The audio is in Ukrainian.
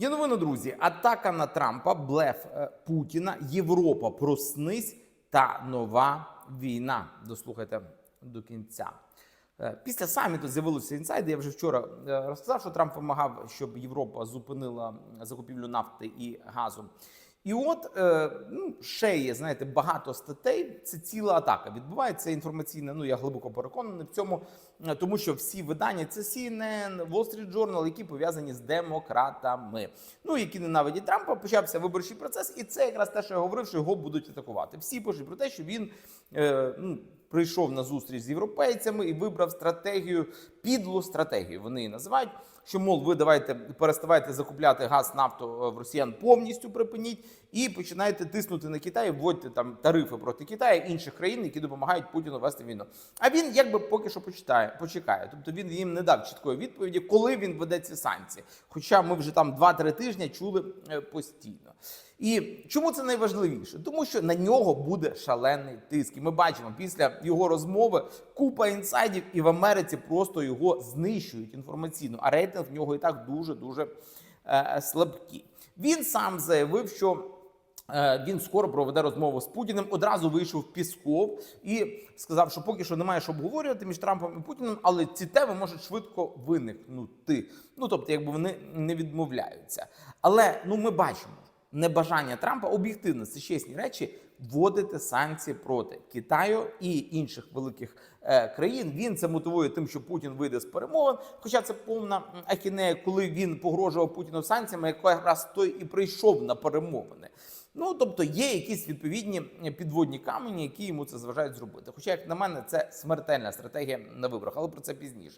Є новина, друзі. Атака на Трампа, блеф е, Путіна, Європа проснись та нова війна. Дослухайте до кінця. Е, Після саміту з'явилися інсайди. Я вже вчора е, розказав, що Трамп вимагав, щоб Європа зупинила закупівлю нафти і газу. І от е, ну, ще є, знаєте, багато статей. Це ціла атака. Відбувається інформаційна. Ну я глибоко переконаний в цьому, е, тому що всі видання це CNN, Wall Street Journal, які пов'язані з демократами. Ну які ненавидять Трампа. Почався виборчий процес, і це якраз те, що я говорив, що його будуть атакувати. Всі пишуть про те, що він е, ну, прийшов на зустріч з європейцями і вибрав стратегію, підлу стратегію. Вони її називають. Що мов, ви давайте переставайте закупляти газ, нафту е, в росіян повністю припиніть і починаєте тиснути на Китай, вводьте там тарифи проти Китаю інших країн, які допомагають Путіну вести війну. А він якби поки що почитає, почекає. Тобто він їм не дав чіткої відповіді, коли він веде ці санкції. Хоча ми вже там 2-3 тижні чули е, постійно. І чому це найважливіше? Тому що на нього буде шалений тиск. І ми бачимо після його розмови купа інсайдів, і в Америці просто його знищують інформаційно. А рейтинг в нього і так дуже дуже е, слабкий. Він сам заявив, що. е, Він скоро проведе розмову з Путіним. Одразу вийшов Пісков і сказав, що поки що немає що обговорювати між Трампом і Путіним, але ці теми можуть швидко виникнути. Ну тобто, якби вони не відмовляються. Але ну ми бачимо небажання Трампа об'єктивно це чесні речі вводити санкції проти Китаю і інших великих е, країн. Він це мотивує тим, що Путін вийде з перемовин. Хоча це повна ахінея, коли він погрожував Путіну санкціями, якраз той і прийшов на перемовини. Ну тобто є якісь відповідні підводні камені, які йому це зважають зробити. Хоча, як на мене, це смертельна стратегія на виборах, але про це пізніше.